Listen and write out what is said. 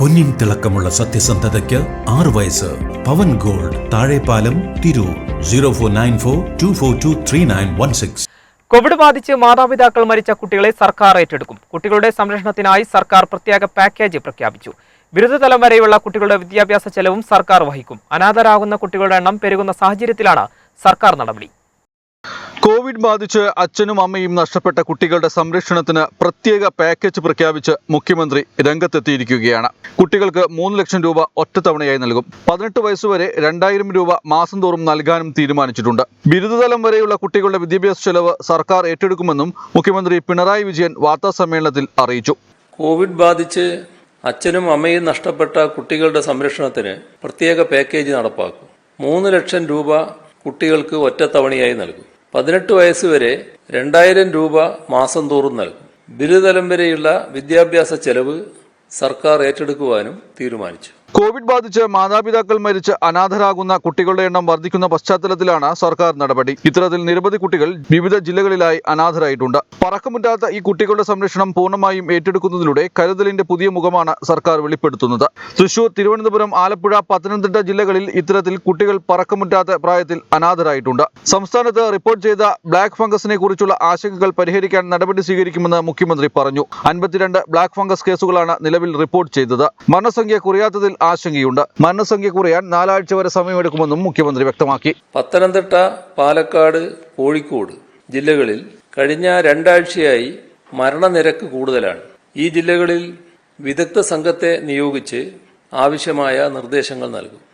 പൊന്നിൻ തിളക്കമുള്ള സത്യസന്ധതയ്ക്ക് ആറ് വയസ്സ്. Pavan gold Thazhepalam Tirur. Zero four nine four two four two three nine one six. Covid ബാധിച്ച് മാതാപിതാക്കൾ മരിച്ച കുട്ടികളെ സർക്കാർ ഏറ്റെടുക്കും. കുട്ടികളുടെ സംരക്ഷണത്തിനായി സർക്കാർ പ്രത്യേക പാക്കേജ് പ്രഖ്യാപിച്ചു. ബിരുദതലം വരെയുള്ള കുട്ടികളുടെ വിദ്യാഭ്യാസ ചെലവും സർക്കാർ വഹിക്കും. അനാഥരാകുന്ന കുട്ടികളുടെ എണ്ണം പെരുകുന്ന സാഹചര്യത്തിലാണ് സർക്കാർ നടപടി. കോവിഡ് ബാധിച്ച് അച്ഛനും അമ്മയും നഷ്ടപ്പെട്ട കുട്ടികളുടെ സംരക്ഷണത്തിന് പ്രത്യേക പാക്കേജ് പ്രഖ്യാപിച്ച് മുഖ്യമന്ത്രി രംഗത്തെത്തിയിരിക്കുകയാണ്. കുട്ടികൾക്ക് മൂന്ന് ലക്ഷം രൂപ ഒറ്റത്തവണയായി നൽകും. പതിനെട്ട് വയസ്സുവരെ രണ്ടായിരം രൂപ മാസം തോറും നൽകാനും തീരുമാനിച്ചിട്ടുണ്ട്. ബിരുദതലം വരെയുള്ള കുട്ടികളുടെ വിദ്യാഭ്യാസ ചെലവ് സർക്കാർ ഏറ്റെടുക്കുമെന്നും മുഖ്യമന്ത്രി പിണറായി വിജയൻ വാർത്താ സമ്മേളനത്തിൽ അറിയിച്ചു. കോവിഡ് ബാധിച്ച് അച്ഛനും അമ്മയും നഷ്ടപ്പെട്ട കുട്ടികളുടെ സംരക്ഷണത്തിന് പ്രത്യേക പാക്കേജ് നടപ്പാക്കും. മൂന്ന് ലക്ഷം രൂപ കുട്ടികൾക്ക് ഒറ്റത്തവണയായി നൽകും. പതിനെട്ട് വയസ്സ് വരെ രണ്ടായിരം രൂപ മാസം തോറും നൽകും. ബിരുദതലം വരെയുള്ള വിദ്യാഭ്യാസ ചെലവ് സർക്കാർ ഏറ്റെടുക്കുവാനും തീരുമാനിച്ചു. കോവിഡ് ബാധിച്ച് മാതാപിതാക്കൾ മരിച്ച് അനാഥരാകുന്ന കുട്ടികളുടെ എണ്ണം വർദ്ധിക്കുന്ന പശ്ചാത്തലത്തിലാണ് സർക്കാർ നടപടി. ഇത്തരത്തിൽ നിരവധി കുട്ടികൾ വിവിധ ജില്ലകളിലായി അനാഥരായിട്ടുണ്ട്. പറക്കമുറ്റാത്ത ഈ കുട്ടികളുടെ സംരക്ഷണം പൂർണമായും ഏറ്റെടുക്കുന്നതിലൂടെ കരുതലിന്റെ പുതിയ മുഖമാണ് സർക്കാർ വെളിപ്പെടുത്തുന്നത്. തൃശൂർ തിരുവനന്തപുരം ആലപ്പുഴ പത്തനംതിട്ട ജില്ലകളിൽ ഇത്തരത്തിൽ കുട്ടികൾ പറക്കമുറ്റാത്ത പ്രായത്തിൽ അനാഥരായിട്ടുണ്ട്. സംസ്ഥാനത്ത് റിപ്പോർട്ട് ചെയ്ത ബ്ലാക്ക് ഫംഗസിനെ കുറിച്ചുള്ള ആശങ്കകൾ പരിഹരിക്കാൻ നടപടി സ്വീകരിക്കുമെന്ന് മുഖ്യമന്ത്രി പറഞ്ഞു. അൻപത്തിരണ്ട് ബ്ലാക്ക് ഫംഗസ് കേസുകളാണ് നിലവിൽ റിപ്പോർട്ട് ചെയ്തത്. മരണസംഖ്യ കുറയാത്തതിൽ ആശങ്കയുണ്ട്. മരണസംഖ്യ കുറയാൻ നാലാഴ്ച വരെ സമയമെടുക്കുമെന്നും മുഖ്യമന്ത്രി വ്യക്തമാക്കി. പത്തനംതിട്ട പാലക്കാട് കോഴിക്കോട് ജില്ലകളിൽ കഴിഞ്ഞ രണ്ടാഴ്ചയായി മരണനിരക്ക് കൂടുതലാണ്. ഈ ജില്ലകളിൽ വിദഗ്ധ സംഘത്തെ നിയോഗിച്ച് ആവശ്യമായ നിർദ്ദേശങ്ങൾ നൽകും.